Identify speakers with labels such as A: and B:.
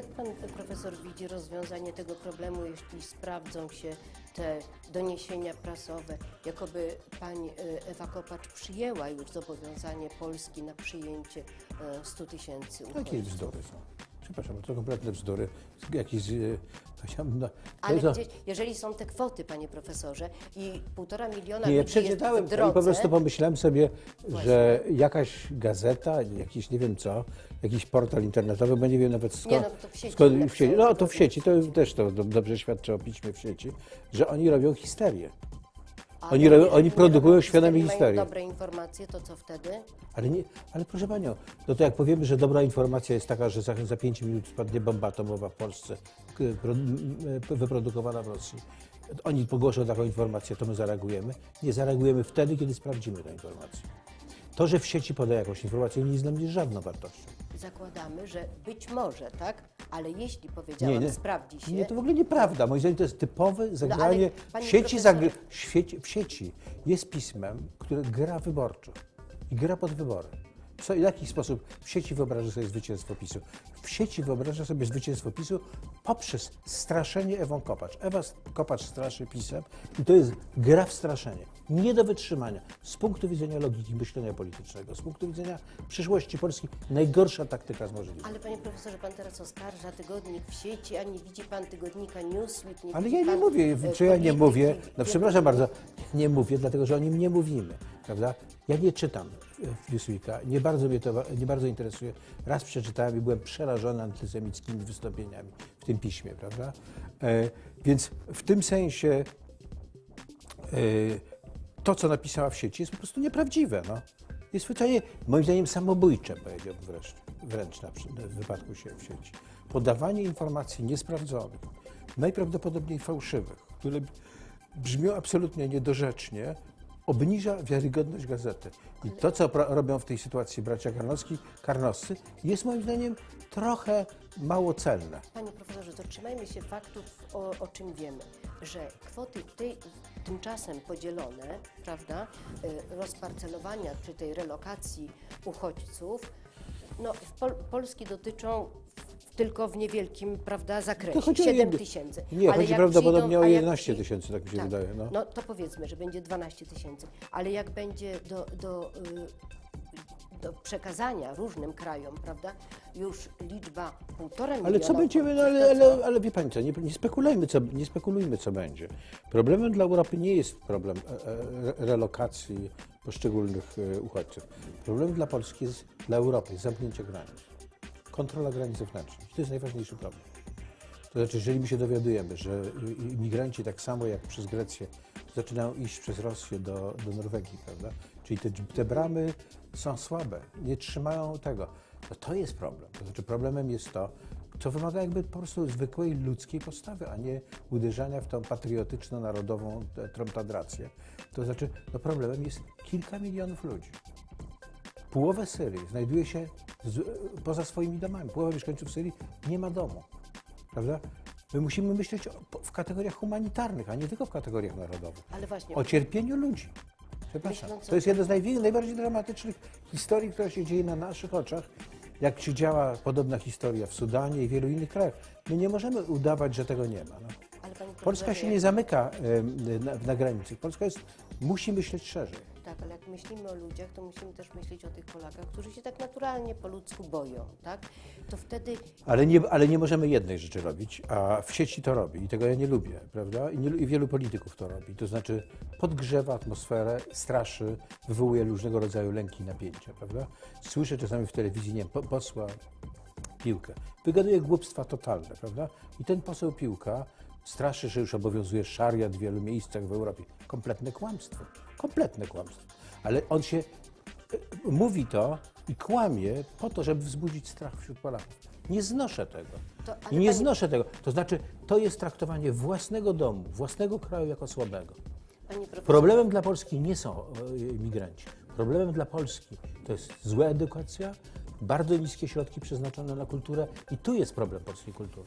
A: jak pan profesor widzi rozwiązanie tego problemu, jeśli sprawdzą się te doniesienia prasowe, jakoby pani e, Ewa Kopacz przyjęła już zobowiązanie Polski na przyjęcie e, 100 tysięcy
B: Jakie
A: uchodźców?
B: bzdury są? Przepraszam, to kompletne bzdury. Jakieś, e, powiedziałbym, no,
A: Ale
B: to-
A: gdzieś, jeżeli są te kwoty, panie profesorze, i półtora miliona
B: Nie,
A: ludzi jest
B: przeczytałem
A: w
B: to i
A: drodze,
B: po prostu pomyślałem sobie,
A: Właśnie.
B: że jakaś gazeta, jakiś nie wiem co, jakiś portal internetowy, bo nie wiem nawet skąd.
A: Nie, no to w sieci
B: skąd w sieci, no to w sieci, to też to do- dobrze świadczy o piśmie w sieci, że oni robią histerię. Oni robią- oni produkują świadome
A: historii,
B: historie.
A: Mają dobre informacje, to co wtedy?
B: Ale, nie, ale proszę Panią, no to jak powiemy, że dobra informacja jest taka, że za, za 5 minut spadnie bomba atomowa w Polsce, k- pro, m, e, wyprodukowana w Rosji, oni pogłoszą taką informację, to my zareagujemy. Nie zareagujemy wtedy, kiedy sprawdzimy tę informację. To, że w sieci poda jakąś informację, nie jest dla mnie żadną wartością.
A: Zakładamy, że być może, tak? Ale jeśli powiedziałam,
B: Nie, nie.
A: sprawdzi się.
B: Nie, to w ogóle nieprawda. Moim zdaniem to jest typowe zagranie
A: panie
B: w sieci.
A: profesorze-
B: Zagry, w, sieci, w sieci jest pismem, które gra wyborczo i gra pod wybory. Co, w jaki sposób w sieci wyobraża sobie zwycięstwo PiSu? W sieci wyobraża sobie zwycięstwo PiSu poprzez straszenie Ewą Kopacz. Ewa Kopacz straszy PiSem i to jest gra w straszenie. Nie do wytrzymania. Z punktu widzenia logiki myślenia politycznego, z punktu widzenia przyszłości Polski, najgorsza taktyka z możliwych.
A: Ale panie profesorze, pan teraz oskarża tygodnik w sieci, a nie widzi pan tygodnika Newsweek, nie
B: Ale ja nie mówię,
A: e,
B: czy ja nie mówię, no przepraszam bardzo, nie mówię, dlatego że o nim nie mówimy, prawda? Ja nie czytam e, Newsweeka, nie bardzo mnie to nie bardzo interesuje. Raz przeczytałem i byłem przerażony antysemickimi wystąpieniami w tym piśmie, prawda? E, więc w tym sensie e, to, co napisała w sieci, jest po prostu nieprawdziwe. No. Jest zwyczajnie, moim zdaniem, samobójcze, powiedziałbym wręcz, wręcz na, w wypadku się w sieci. Podawanie informacji niesprawdzonych, najprawdopodobniej fałszywych, które brzmią absolutnie niedorzecznie, obniża wiarygodność gazety. I to, co robią w tej sytuacji bracia Karnowski, Karnoscy, jest moim zdaniem trochę mało celne.
A: Panie profesorze, to trzymajmy się faktów, o, o czym wiemy, że kwoty tej, tymczasem podzielone, prawda, y, rozparcelowania czy tej relokacji uchodźców, no, w Pol Polski dotyczą tylko w niewielkim, prawda, zakresie,
B: chodzi o
A: 7
B: jedno-
A: tysięcy.
B: Nie,
A: Ale
B: chodzi
A: jak
B: prawdopodobnie
A: przyjdą-
B: o
A: a jak
B: 11
A: przy-
B: tysięcy, tak mi się
A: tak,
B: wydaje. No.
A: No to powiedzmy, że będzie 12 tysięcy, ale jak będzie do, do, y, do przekazania różnym krajom, prawda, już liczba półtora miliona
B: Ale co będziemy, no,
A: uchodźców,
B: ale,
A: co?
B: ale, ale wie Pani co, nie, nie, spekulujmy, co, nie spekulujmy, co będzie. Problemem dla Europy nie jest problem e, e, relokacji poszczególnych e, uchodźców. Problemem dla Polski jest, dla Europy jest zamknięcie granic. Kontrola granic zewnętrznych. To jest najważniejszy problem. To znaczy, jeżeli my się dowiadujemy, że imigranci tak samo jak przez Grecję zaczynają iść przez Rosję do, do Norwegii, prawda? Czyli te, te bramy są słabe, nie trzymają tego. No to jest problem. To znaczy problemem jest to, co wymaga jakby po prostu zwykłej ludzkiej postawy, a nie uderzania w tą patriotyczno-narodową e, tromtadrację. To znaczy, no problemem jest kilka milionów ludzi. Połowę Syrii znajduje się z, poza swoimi domami. Połowa mieszkańców Syrii nie ma domu. Prawda? My musimy myśleć o, w kategoriach humanitarnych, a nie tylko w kategoriach narodowych.
A: Ale właśnie,
B: O cierpieniu ludzi. Przepraszam. To jest jedna z najbardziej dramatycznych historii, która się dzieje na naszych oczach. Jak się działa podobna historia w Sudanie i wielu innych krajach. My nie możemy udawać, że tego nie ma. No. Polska się nie zamyka na, na granicy. Polska jest, musi myśleć szerzej.
A: Tak, ale jak myślimy o ludziach, to musimy też myśleć o tych Polakach, którzy się tak naturalnie po ludzku boją, tak? To wtedy
B: Ale nie, ale nie możemy jednej rzeczy robić, a w sieci to robi i tego ja nie lubię, prawda? I, nie, I wielu polityków to robi. To znaczy podgrzewa atmosferę, straszy, wywołuje różnego rodzaju lęki i napięcia, prawda? Słyszę czasami w telewizji, nie wiem, po, posła Piłkę. Wygaduje głupstwa totalne, prawda? I ten poseł Piłka straszy, że już obowiązuje szariat w wielu miejscach w Europie. Kompletne kłamstwo. Kompletne kłamstwo. Ale on się e, mówi to i kłamie po to, żeby wzbudzić strach wśród Polaków. Nie znoszę tego.
A: To-
B: I nie
A: panie-
B: znoszę tego. To znaczy, to jest traktowanie własnego domu, własnego kraju jako słabego. Problemem dla Polski nie są e, migranci. Problemem dla Polski to jest zła edukacja, bardzo niskie środki przeznaczone na kulturę i tu jest problem polskiej kultury.